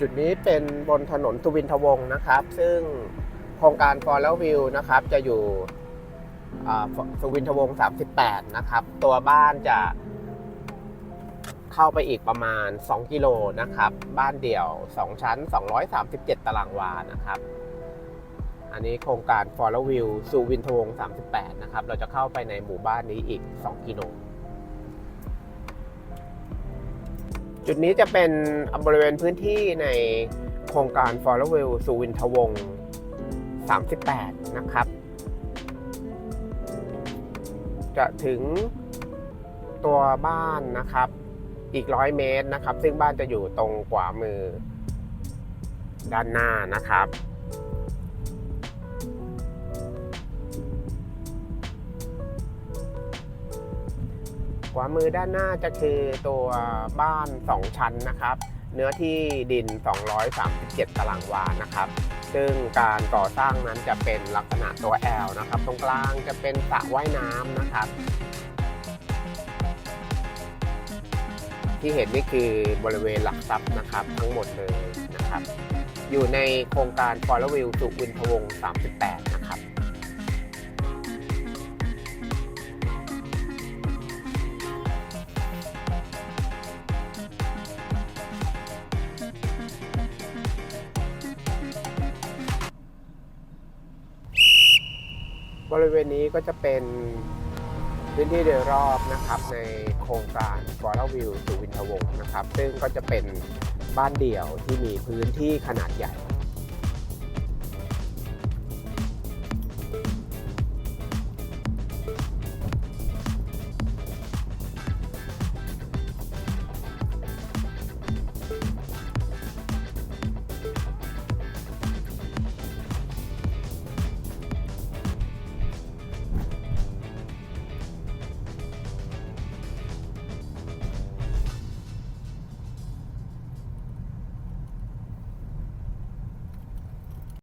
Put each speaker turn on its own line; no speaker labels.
จุดนี้เป็นบนถนนสุวินทวงศ์นะครับ ซึ่งโครงการ f o r e View นะครับจะอยู่สุวินทวงศ์38 นะครับ ตัวบ้านจะเข้าไปอีกประมาณ 2 กิโลนะครับ บ้านเดี่ยว 2 ชั้น 237 ตารางวานะครับ อันนี้โครงการ f o r e View สุวินทวงศ์38 นะครับ เราจะเข้าไปในหมู่บ้านนี้อีก 2 กิโล จุดนี้จะเป็นบริเวณพื้นที่ในโครงการ f o r e w e l l สุวินทวงศ์38 นะครับ จะถึงตัวบ้านนะครับ อีกร้อยเมตรนะครับ ซึ่งบ้านจะอยู่ตรงขวามือด้านหน้านะครับ ขวามือด้านหน้าจะคือตัวบ้าน 2 ชั้นนะครับ เนื้อที่ดิน 237 ตารางวานะครับ ซึ่งการก่อสร้างนั้นจะเป็นลักษณะตัว L นะครับ ตรงกลางจะเป็นสระว่ายน้ำนะครับ ที่เห็นนี่คือบริเวณหลักทรัพย์นะครับ ทั้งหมดเลยนะครับ อยู่ในโครงการ f o r e w i l l สุวินทวง 38 นะครับ บริเวณนี้ก็จะเป็นพื้นที่โดยรอบนะครับในโครงการฟอร์วิวสุวินทวงศ์นะครับ ซึ่งก็จะเป็นบ้านเดี่ยวที่มีพื้นที่ขนาดใหญ่